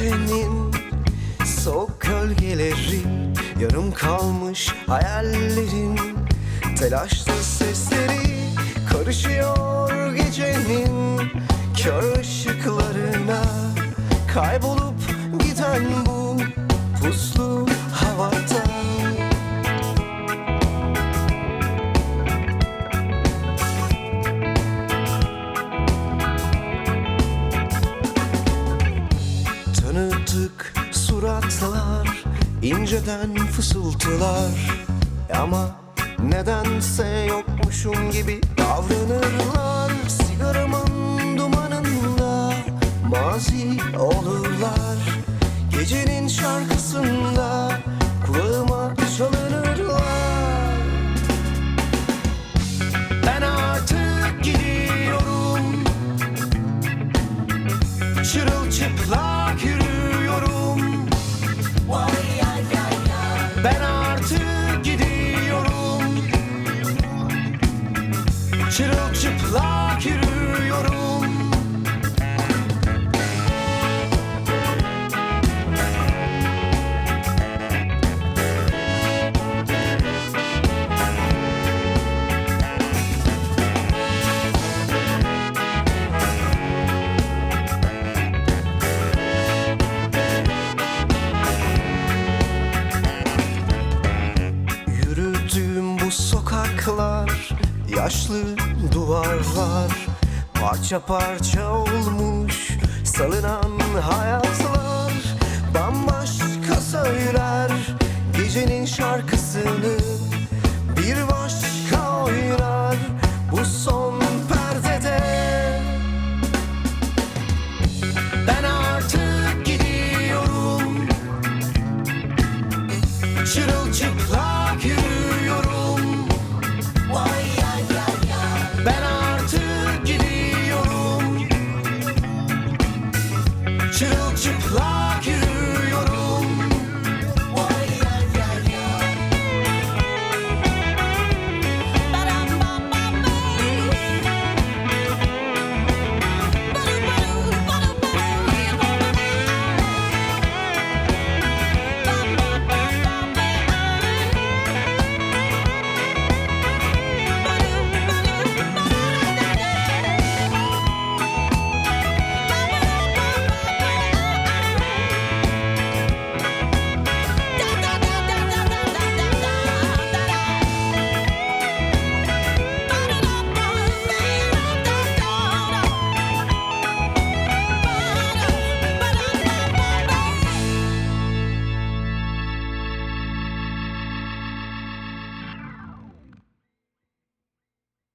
gecenin Soğuk gölgeleri Yarım kalmış hayallerin Telaşlı sesleri Karışıyor gecenin Kör ışıklarına. Kaybolup giden bu Puslu havada inceden fısıltılar. Ama nedense yokmuşum gibi davranırlar. Sigaramın dumanında mazi olurlar. Gecenin şarkısında Ben artık gidiyorum. Çırılçıplak Yaşlı duvarlar Parça parça olmuş Salınan hayatlar Bambaşka söyler. Gecenin şarkısını Bir başka children climb.